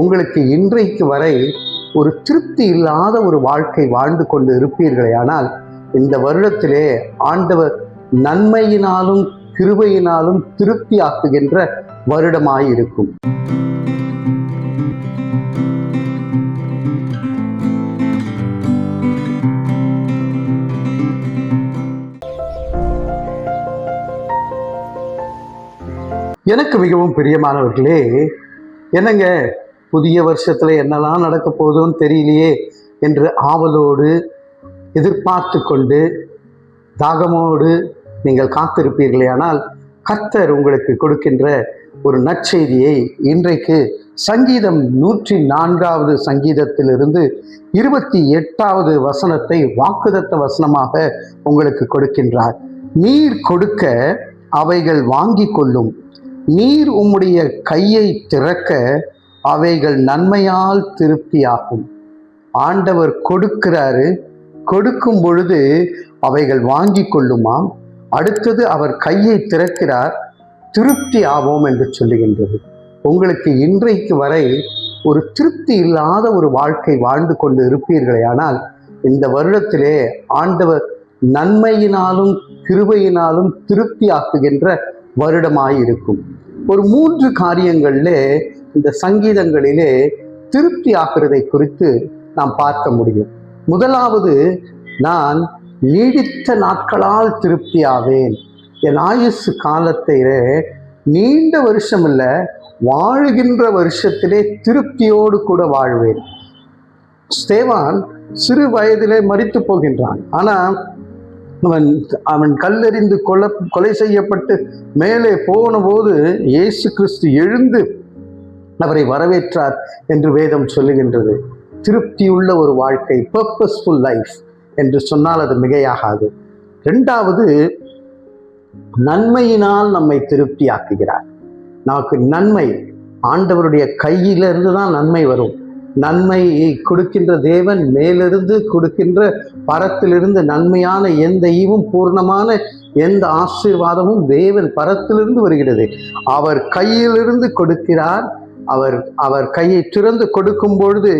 உங்களுக்கு இன்றைக்கு வரை ஒரு திருப்தி இல்லாத ஒரு வாழ்க்கை வாழ்ந்து கொண்டு இருப்பீர்களே ஆனால் இந்த வருடத்திலே ஆண்டவர் நன்மையினாலும் கிருபையினாலும் திருப்தி ஆக்குகின்ற வருடமாய் இருக்கும். எனக்கு மிகவும் பிரியமானவர்களே என்னங்க புதிய வருஷத்துல என்னெல்லாம் நடக்க போகுதுன்னு தெரியலையே என்று ஆவலோடு எதிர்பார்த்து கொண்டு தாகமோடு நீங்கள் காத்திருப்பீர்களே ஆனால் கத்தர் உங்களுக்கு கொடுக்கின்ற ஒரு நற்செய்தியை இன்றைக்கு சங்கீதம் நூற்றி நான்காவது சங்கீதத்திலிருந்து இருபத்தி எட்டாவது வசனத்தை வாக்குதத்த வசனமாக உங்களுக்கு கொடுக்கின்றார். நீர் கொடுக்க அவைகள் வாங்கி கொள்ளும். நீர் உம்முடைய கையை திறக்க அவைகள் நன்மையால் திருப்தியாகும். ஆண்டவர் கொடுக்கிறாரு கொடுக்கும் பொழுது அவைகள் வாங்கி கொள்ளுமாம் அடுத்தது அவர் கையை திறக்கிறார் திருப்தி ஆவோம் என்று சொல்லுகின்றது. உங்களுக்கு இன்றைக்கு வரை ஒரு திருப்தி இல்லாத ஒரு வாழ்க்கை வாழ்ந்து கொண்டு இருப்பீர்களே ஆனால் இந்த வருடத்திலே ஆண்டவர் நன்மையினாலும் கிருபையினாலும் திருப்தி ஆக்குகின்ற வருடமாய் இருக்கும் ஒரு மூன்று காரியங்களிலே இந்த சங்கீதங்களிலே திருப்தி ஆகிறதை குறித்து நாம் பார்க்க முடியும். முதலாவது நான் நீடித்த நாட்களால் திருப்தியாவேன் என் ஆயுசு காலத்திலே நீண்ட வருஷம் இல்லை வாழுகின்ற வருஷத்திலே திருப்தியோடு கூட வாழ்வேன். ஸ்தேவான் சிறு வயதிலே மறித்து போகின்றான். ஆனால் அவன் அவன் கல்லெறிந்து கொலை கொலை செய்யப்பட்டு மேலே போன போது இயேசு கிறிஸ்து எழுந்து அவரை வரவேற்றார் என்று வேதம் சொல்லுகின்றது. திருப்தியுள்ள ஒரு வாழ்க்கை பர்பஸ்ஃபுல் லைஃப் என்று சொன்னால் அது மிகையாகாது. ரெண்டாவது நன்மையினால் நம்மை திருப்தியாக்குகிறார். நமக்கு நன்மை ஆண்டவருடைய கையிலிருந்து தான் நன்மை வரும். நன்மையை கொடுக்கின்ற தேவன் மேலிருந்து கொடுக்கின்ற பரத்திலிருந்து நன்மையான எந்த ஈவும் பூர்ணமான எந்த ஆசீர்வாதமும் தேவன் பரத்திலிருந்து வருகிறது. அவர் கையிலிருந்து கொடுக்கிறார் அவர் அவர் கையை திறந்து கொடுக்கும் பொழுது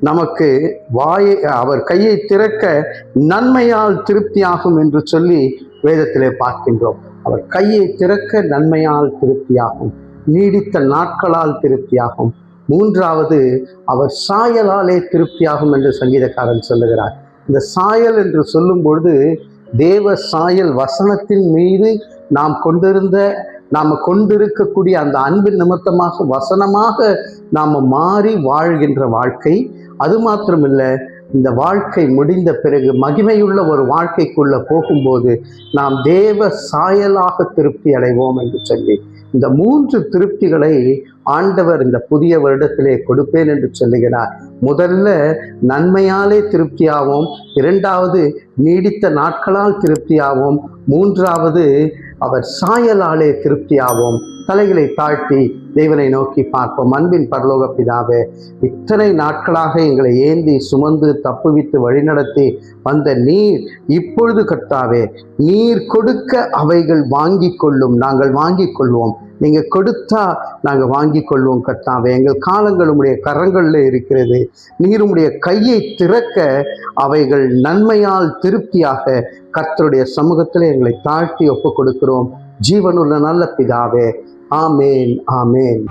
நமக்கு வாயை அவர் கையை திறக்க நன்மையால் திருப்தியாகும் என்று சொல்லி வேதத்திலே பார்க்கின்றோம். அவர் கையை திறக்க நன்மையால் திருப்தியாகும் நீடித்த நாட்களால் திருப்தியாகும். மூன்றாவது அவர் சாயலாலே திருப்தியாகும் என்று சங்கீதக்காரன் சொல்லுகிறார். இந்த சாயல் என்று சொல்லும் பொழுது தேவ சாயல் வசனத்தின் மீது நாம் கொண்டிருந்த நாம் கொண்டிருக்கக்கூடிய அந்த அன்பின் நிமித்தமாக வசனமாக நாம் மாறி வாழ்கின்ற வாழ்க்கை. அது மாத்திரமில்லை இந்த வாழ்க்கை முடிந்த பிறகு மகிமையுள்ள ஒரு வாழ்க்கைக்குள்ள போகும்போது நாம் தேவ சாயலாக திருப்தி அடைவோம் என்று சொல்லி இந்த மூன்று திருப்திகளை ஆண்டவர் இந்த புதிய வருடத்திலே கொடுப்பேன் என்று சொல்லுகிறார். முதல்ல நன்மையாலே திருப்தியாவோம். இரண்டாவது நீடித்த நாட்களால் திருப்தியாவோம். மூன்றாவது அவர் சாயலாலே திருப்தியாவோம். தலைகளை தாழ்த்தி தேவனை நோக்கி பார்ப்போம். அன்பின் பரலோக பிதாவே இத்தனை நாட்களாக எங்களை ஏந்தி சுமந்து தப்புவித்து வழிநடத்தி வந்த நீர் இப்பொழுது கர்த்தாவே நீர் கொடுக்க அவைகள் வாங்கி கொள்ளும். நாங்கள் வாங்கி கொள்வோம். நீங்கள் கொடுத்தா நாங்கள் வாங்கி கொள்வோம் கர்த்தாவே. எங்கள் காலங்கள் உடைய கரங்களில் இருக்கிறது. நீர் உடைய கையை திறக்க அவைகள் நன்மையால் திருப்தியாக கர்த்தருடைய சமூகத்தில் எங்களை தாழ்த்தி ஒப்புக் கொடுக்கிறோம். ஜீவனுள்ள நல்ல பிதாவே. ஆமேன் ஆமேன்.